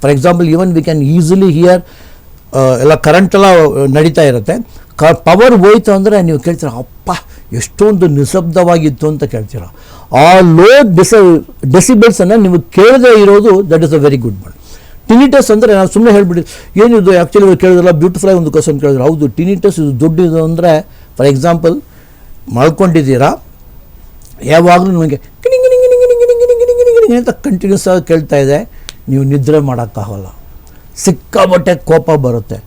For example even we can easily hear ಎಲ್ಲ current ಕರೆಂಟೆಲ್ಲ ನಡೀತಾ ಇರುತ್ತೆ ಕ ಪವರ್ ಹೋಯ್ತು ಅಂದರೆ ನೀವು ಕೇಳ್ತೀರ ಅಪ್ಪ ಎಷ್ಟೊಂದು ನಿಶಬ್ದವಾಗಿತ್ತು ಅಂತ ಕೇಳ್ತೀರ ಆ ಲೋ ಡಿಸ ಡೆಸಿಬಲ್ಸನ್ನು ನೀವು ಕೇಳದೇ ಇರೋದು that is a very good but tinnitus ಅಂದರೆ ನಾನು ಸುಮ್ಮನೆ ಹೇಳ್ಬಿಡಿ ಏನಿದು ಆ್ಯಕ್ಚುಲಿ ಕೇಳಿದ್ರಲ್ಲ ಕೇಳಿದ್ರಲ್ಲ ಬ್ಯೂಟಿಫುಲಾಗಿ ಒಂದು ಕ್ವಶನ್ ಕೇಳಿದ್ರು ಹೌದು ಟಿನಿಟಸ್ ಇದು ದುಡ್ಡಿದು ಅಂದರೆ ಫಾರ್ ಎಕ್ಸಾಂಪಲ್ ಮಾಡ್ಕೊಂಡಿದ್ದೀರಾ ಯಾವಾಗಲೂ ನನಗೆ ಅಂತ ಕಂಟಿನ್ಯೂಸ್ ಆಗಿ ಕೇಳ್ತಾ ಇದೆ ನೀವು ನಿದ್ರೆ ಮಾಡೋಕ್ಕಾಗಲ್ಲ. ಸಿಕ್ಕಾಬಟ್ಟೆ ಕೋಪ ಬರುತ್ತೆ.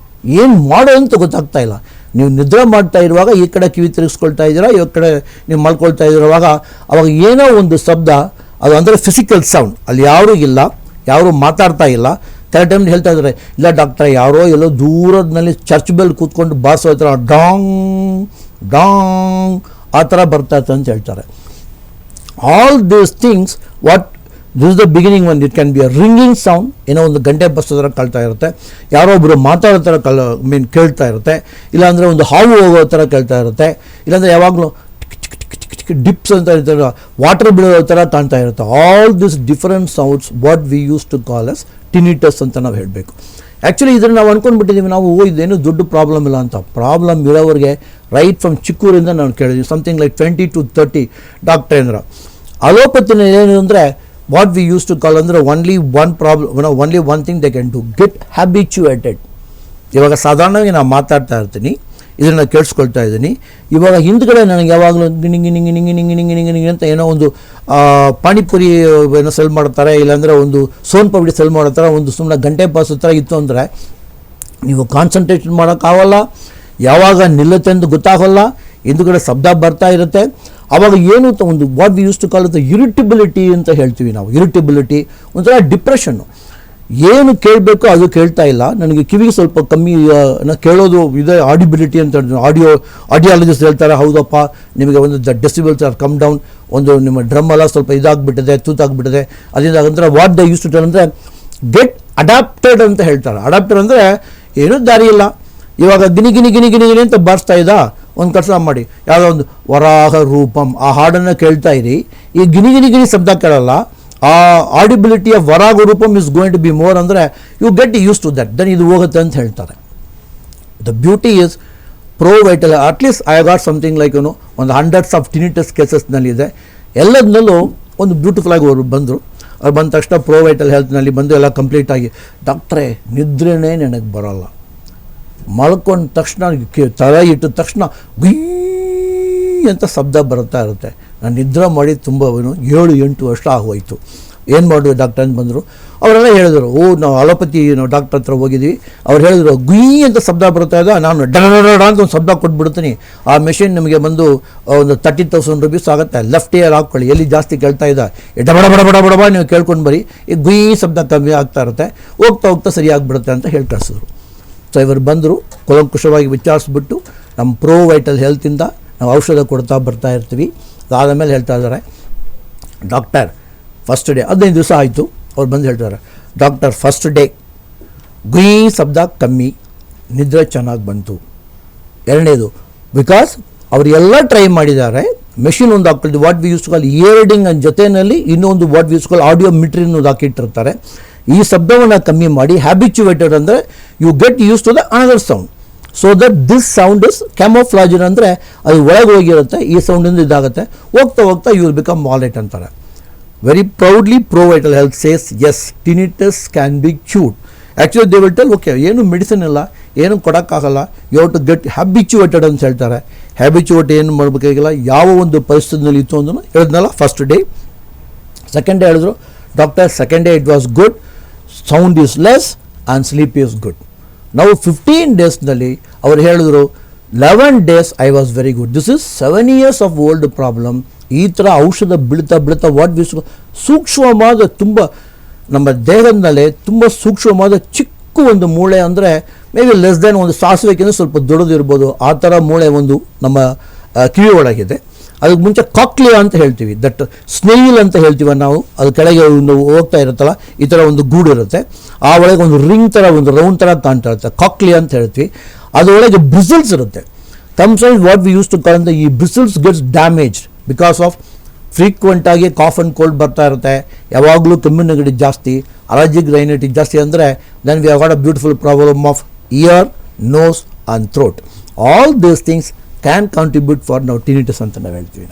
ಏನು ಮಾಡೋ ಅಂತ ಗೊತ್ತಾಗ್ತಾ ಇಲ್ಲ. ನೀವು ನಿದ್ರೆ ಮಾಡ್ತಾ ಇರುವಾಗ ಈ ಕಡೆ ಕಿವಿ ತಿರುಗಿಸ್ಕೊಳ್ತಾ ಇದ್ದೀರಾ, ಈ ಕಡೆ ನೀವು ಮಲ್ಕೊಳ್ತಾ ಇರುವಾಗ ಅವಾಗ ಏನೋ ಒಂದು ಶಬ್ದ, ಅದು ಅಂದರೆ ಫಿಸಿಕಲ್ ಸೌಂಡ್ ಅಲ್ಲಿ ಯಾರೂ ಇಲ್ಲ, ಯಾರೂ ಮಾತಾಡ್ತಾ ಇಲ್ಲ. ಕೆಲವು ಟೈಮ್ ಹೇಳ್ತಾ ಇದ್ದಾರೆ, ಇಲ್ಲ ಡಾಕ್ಟ್ರೆ ಯಾರೋ ಎಲ್ಲೋ ದೂರದಲ್ಲಿ ಚರ್ಚ್ ಬೆಲ್ ಕೂತ್ಕೊಂಡು ಬಾರಿಸೋ ಥರ ಡಾಂಗ್ ಡಾಂಗ್ ಆ ಥರ ಬರ್ತಾಯಿತ್ತು ಅಂತ ಹೇಳ್ತಾರೆ. All these things what this the beginning ಒಂದು it can be a ringing sound ಏನೋ ಒಂದು ಗಂಟೆ ಬಸ್ಸೋದ್ರ ಕಳ್ತಾ ಇರುತ್ತೆ. ಯಾರೋ ಒಬ್ಬರು ಮಾತಾಡೋ ಥರ ಕಲ್ ಮೀನ್ ಕೇಳ್ತಾ ಇರುತ್ತೆ. ಇಲ್ಲಾಂದರೆ ಒಂದು ಹಾವು ಹೋಗೋ ಥರ ಕೇಳ್ತಾ ಇರುತ್ತೆ. ಇಲ್ಲಾಂದರೆ ಯಾವಾಗಲೂ ಡಿಪ್ಸ್ ಅಂತ ಇರ್ತಾರೆ ವಾಟರ್ ಬೀಳೋ ಥರ ಕಾಣ್ತಾ ಇರುತ್ತೆ. All this different sounds what we use to call us tinnitus ಅಂತ ನಾವು ಹೇಳಬೇಕು. ಆ್ಯಕ್ಚುಲಿ ಇದನ್ನು ನಾವು ಅಂದ್ಕೊಂಡ್ಬಿಟ್ಟಿದ್ದೀವಿ ನಾವು, ಓ, ಇದೇನು ದೊಡ್ಡ ಪ್ರಾಬ್ಲಮ್ ಇಲ್ಲ ಅಂತ. ಪ್ರಾಬ್ಲಮ್ ಇರೋವ್ರಿಗೆ ರೈಟ್ ಫ್ರಮ್ ಚಿಕ್ಕೂರಿಂದ ನಾನು ಕೇಳಿದ್ವಿ something like twenty to thirty ಡಾಕ್ಟ್ರೇಂದ್ರ ಅಲೋಪತಿನ ಏನು ಅಂದರೆ what we use to call ಅಂದರೆ only one problem only one thing they can to get habituated ಇವಾಗ ಸಾಧಾರಣವಾಗಿ ನಾನು ಮಾತಾಡ್ತಾ ಇರ್ತೀನಿ, ಇದನ್ನು ಕೇಳಿಸ್ಕೊಳ್ತಾ ಇದ್ದೀನಿ. ಇವಾಗ ಹಿಂದ್ಗಡೆ ನನಗೆ ಯಾವಾಗಲೂ ನಿಂಗಿ ನಿಂಗಿ ನಿಂಗಿ ನಿಂಗಿ ನಿಂಗಿ ಗಿಣಿ ಅಂತ ಏನೋ ಒಂದು ಪಾನಿಪುರಿ, ಏನೋ ಸೆಲ್ ಮಾಡ್ತಾರೆ, ಇಲ್ಲಾಂದರೆ ಒಂದು ಸೋನ್ ಪಬ್ಡಿ ಸೆಲ್ ಮಾಡೋ ಥರ ಒಂದು ಸುಮ್ಮನೆ ಗಂಟೆ ಪಾಸ್ ಥರ ಇತ್ತು ಅಂದರೆ, ನೀವು ಕಾನ್ಸಂಟ್ರೇಷನ್ ಮಾಡೋಕ್ಕಾಗಲ್ಲ, ಯಾವಾಗ ನಿಲ್ಲುತ್ತೆ ಅಂತ ಗೊತ್ತಾಗಲ್ಲ, ಹಿಂದುಗಡೆ ಶಬ್ದ ಬರ್ತಾ ಇರುತ್ತೆ. ಆವಾಗ ಏನು ಅಂತ ಒಂದು what we use to call the irritability ಅಂತ ಹೇಳ್ತೀವಿ ನಾವು. ಇರಿಟಿಬಿಲಿಟಿ ಒಂಥರ ಡಿಪ್ರೆಷನ್ನು ಏನು ಕೇಳಬೇಕು ಅದು ಕೇಳ್ತಾ ಇಲ್ಲ. ನನಗೆ ಕಿವಿಗೆ ಸ್ವಲ್ಪ ಕಮ್ಮಿ ಕೇಳೋದು ಇದೆ ಆಡಿಬಿಲಿಟಿ ಅಂತ ಆಡಿಯೋ ಆಡಿಯಾಲಜಿಸ್ಟ್ ಹೇಳ್ತಾರೆ, ಹೌದಪ್ಪ, ನಿಮಗೆ ಒಂದು the decibels are come down ಒಂದು ನಿಮ್ಮ ಡ್ರಮ್ ಎಲ್ಲ ಸ್ವಲ್ಪ ಇದಾಗ್ಬಿಟ್ಟಿದೆ, ತೂತಾಗ್ಬಿಟ್ಟಿದೆ. ಅದರಿಂದ ಅಂದರೆ what the use to tell ಅಂದರೆ ಗೆಟ್ ಅಡಾಪ್ಟೆಡ್ ಅಂತ ಹೇಳ್ತಾರೆ. ಅಡಾಪ್ಟೆಡ್ ಅಂದರೆ, ಏನೂ ದಾರಿ ಇಲ್ಲ ಇವಾಗ ಗಿನಿ ಗಿನಿ ಗಿನಿ ಗಿನಿ ಗಿನಿ ಅಂತ ಬಾರಿಸ್ತಾ ಇದ್ದ. ಒಂದು ಕೆಲಸ ಮಾಡಿ. ಯಾವುದೋ ಒಂದು ವರಾಹ ರೂಪಂ, ಆ ಹಾಡನ್ನು ಕೇಳ್ತಾ ಇರಿ. ಈ ಗಿನಿ ಗಿನಿ ಗಿನಿ ಶಬ್ದ ಕೇಳಲ್ಲ. ಆ ಆಡಿಬಿಲಿಟಿ of ವರಾಗ Rupam is going to be more ಅಂದರೆ you get used to that then ಇದು ಹೋಗುತ್ತೆ ಅಂತ ಹೇಳ್ತಾರೆ. The beauty is pro vital at least I got something like ಏನು ಒಂದು ಹಂಡ್ರೆಡ್ಸ್ ಆಫ್ ಟಿನಿಟಸ್ ಕೇಸಸ್ನಲ್ಲಿದೆ ಎಲ್ಲದನ್ನಲ್ಲೂ ಒಂದು ಬ್ಯೂಟಿಫುಲ್ ಆಗಿ ಅವರು ಬಂದರು. ಅವ್ರು ಬಂದ ತಕ್ಷಣ ಪ್ರೋ ವೈಟಲ್ ಹೆಲ್ತ್ನಲ್ಲಿ ಬಂದು ಎಲ್ಲ ಕಂಪ್ಲೀಟಾಗಿ ಡಾಕ್ಟ್ರೇ, ನಿದ್ರೆನೇ ನನಗೆ ಬರೋಲ್ಲ. ಮಲ್ಕೊಂಡ ತಕ್ಷಣ ತಲೆ ಇಟ್ಟ ತಕ್ಷಣ ಗುಯ್ ಅಂತ ಶಬ್ದ ಬರ್ತಾ ಇರುತ್ತೆ. ನಾನು ನಿದ್ರೆ ಮಾಡಿ ತುಂಬ ಏಳು, ಎಂಟು ವರ್ಷ ಆಗೋಯ್ತು. ಏನು ಮಾಡೋದು ಡಾಕ್ಟರ್ ಅಂತ ಬಂದರು. ಅವರೆಲ್ಲ ಹೇಳಿದರು, ಓ, ನಾವು ಅಲೋಪತಿ, ನಾವು ಡಾಕ್ಟರ್ ಹತ್ರ ಹೋಗಿದ್ವಿ. ಅವ್ರು ಹೇಳಿದ್ರು, ಗುಯ್ ಅಂತ ಶಬ್ದ ಬರ್ತಾ ಇದೆ, ನಾನು ಡಡ ಅಂತ ಒಂದು ಶಬ್ದ ಕೊಟ್ಬಿಡ್ತೀನಿ. ಆ ಮೆಷಿನ್ ನಿಮಗೆ ಬಂದು ಒಂದು ತರ್ಟಿ ತೌಸಂಡ್ ರುಪೀಸ್ ಆಗುತ್ತೆ. ಲೆಫ್ಟ್ ಇಯರ್ ಹಾಕ್ಕೊಳ್ಳಿ, ಎಲ್ಲಿ ಜಾಸ್ತಿ ಕೇಳ್ತಾ ಇದ್ದ ಡಬಡ ಬಡ ಬಡ ಬಡ ನೀವು ಕೇಳ್ಕೊಂಡು ಬರಿ. ಈ ಗುಯ್ ಶಬ್ದ ಕಮ್ಮಿ ಆಗ್ತಾ ಇರುತ್ತೆ. ಹೋಗ್ತಾ ಹೋಗ್ತಾ ಸರಿಯಾಗಿಬಿಡುತ್ತೆ ಅಂತ ಹೇಳಿ ಸೊ ಇವರು ಬಂದರು, ಕುಲಂಕುಷವಾಗಿ ವಿಚಾರಿಸ್ಬಿಟ್ಟು ನಮ್ಮ ಪ್ರೋ ವೈಟಲ್ ಹೆಲ್ತಿಂದ ನಾವು ಔಷಧ ಕೊಡ್ತಾ ಬರ್ತಾ ಇರ್ತೀವಿ. ಅದಾದ ಮೇಲೆ ಹೇಳ್ತಾ ಇದ್ದಾರೆ, ಡಾಕ್ಟರ್ ಫಸ್ಟ್ ಡೇ ಹದಿನೈದು ದಿವಸ ಆಯಿತು. ಅವ್ರು ಬಂದು ಹೇಳ್ತಾರೆ, ಡಾಕ್ಟರ್ ಫಸ್ಟ್ ಡೇ ಗುಯಿ ಶಬ್ದ ಕಮ್ಮಿ, ನಿದ್ರೆ ಚೆನ್ನಾಗಿ ಬಂತು. ಎರಡನೇದು ಬಿಕಾಸ್ ಅವರು ಎಲ್ಲ ಟ್ರೈ ಮಾಡಿದ್ದಾರೆ ಮೆಷಿನ್ ಒಂದು ಹಾಕ್ಕೊಳ್ತೀವಿ. ವಾಟ್ ವಿ ಯೂಸ್ ಕಾಲ್ ಇಯರ್ಡಿಂಗ್ ಜೊತೆಯಲ್ಲಿ ಇನ್ನೊಂದು what we use call audiometry ಅನ್ನೋದು ಹಾಕಿಟ್ಟಿರ್ತಾರೆ. ಈ ಶಬ್ದವನ್ನು ಕಮ್ಮಿ ಮಾಡಿ ಹ್ಯಾಬಿಚುವೇಟೆಡ್ ಅಂದರೆ you get used to the another sound so that this sound is camouflaging ಅಂದರೆ ಅದು ಒಳಗೆ ಹೋಗಿರುತ್ತೆ ಈ ಸೌಂಡಿಂದ ಇದಾಗುತ್ತೆ. ಹೋಗ್ತಾ ಹೋಗ್ತಾ ಯು ವಿಲ್ ಬಿಕಮ್ ಮಾಲೆಟ್ ಅಂತಾರೆ. Very proudly Pro Vital Health says yes tinnitus can be cured actually they will tell okay ಏನು ಮೆಡಿಸಿನ್ ಇಲ್ಲ, ಏನು ಕೊಡೋಕ್ಕಾಗಲ್ಲ ಯು ಟು ಗೆಟ್ ಹ್ಯಾಬಿಚುವೇಟೆಡ್ ಅಂತ ಹೇಳ್ತಾರೆ. ಹ್ಯಾಬಿಚುವೇಟ್ ಏನು ಮಾಡಬೇಕಾಗಿಲ್ಲ, ಯಾವ ಒಂದು ಪರಿಸ್ಥಿತಿನಲ್ಲಿ ಇತ್ತು ಅಂದ್ರೂ ಹೇಳಿದ್ನಲ್ಲ ಫಸ್ಟ್ ಡೇ ಸೆಕೆಂಡ್ ಡೇ ಹೇಳಿದ್ರು doctor second day it was good sound is less and sleep is good ನಾವು ಫಿಫ್ಟೀನ್ ಡೇಸ್ನಲ್ಲಿ ಅವರು ಹೇಳಿದ್ರು eleven days I was very good this is seven years of old problem ಈ ಥರ ಔಷಧ ಬೀಳ್ತಾ ಬೀಳ್ತಾ ವಾಟ್ ವಿಸ್ ಸೂಕ್ಷ್ಮವಾದ ತುಂಬ, ನಮ್ಮ ದೇಹದಲ್ಲೇ ತುಂಬ ಸೂಕ್ಷ್ಮವಾದ ಚಿಕ್ಕ ಒಂದು ಮೂಳೆ ಅಂದರೆ ಮೇ ಬಿ ಲೆಸ್ ದೆನ್ ಒಂದು ಸಾಸಿವೆಕ್ಕಿಂತ ಸ್ವಲ್ಪ ದೊಡ್ಡದಿರ್ಬೋದು. ಆ ಥರ ಮೂಳೆ ಒಂದು ನಮ್ಮ ಕಿವಿ ಒಳಗಿದೆ. ಅದಕ್ಕೆ ಮುಂಚೆ ಕಾಕ್ಲಿಯಾ ಅಂತ ಹೇಳ್ತೀವಿ. ದಟ್ ಸ್ನೇಹಿಲ್ ಅಂತ ಹೇಳ್ತೀವಿ ನಾವು. ಅದು ಕೆಳಗೆ ಒಂದು ಹೋಗ್ತಾ ಇರುತ್ತಲ್ಲ, ಈ ಥರ ಒಂದು ಗೂಡು ಇರುತ್ತೆ. ಆ ಒಳಗೆ ಒಂದು ರಿಂಗ್ ಥರ ಒಂದು ರೌಂಡ್ ಥರ ಕಾಣ್ತಾ ಇರುತ್ತೆ. ಕಾಕ್ಲಿಯಾ ಅಂತ ಹೇಳ್ತೀವಿ. ಅದರೊಳಗೆ ಬ್ರಿಸಲ್ಸ್ ಇರುತ್ತೆ. Size what we use to call ಈ bristles gets damage because of ಫ್ರೀಕ್ವೆಂಟಾಗಿ cough and cold ಬರ್ತಾ ಇರುತ್ತೆ. ಯಾವಾಗಲೂ ಕೆಮ್ಮು ನೆಗಡಿ ಜಾಸ್ತಿ ಅಲರ್ಜಿಕ್ ರೈನೈಟಿಸ್ ಜಾಸ್ತಿ ಅಂದರೆ then we have got a beautiful problem of ear nose and throat all these things can contribute for ನಾವು ಟಿನಿಟಸ್ ಅಂತ ನಾವು ಹೇಳ್ತೀವಿ ನಾವು.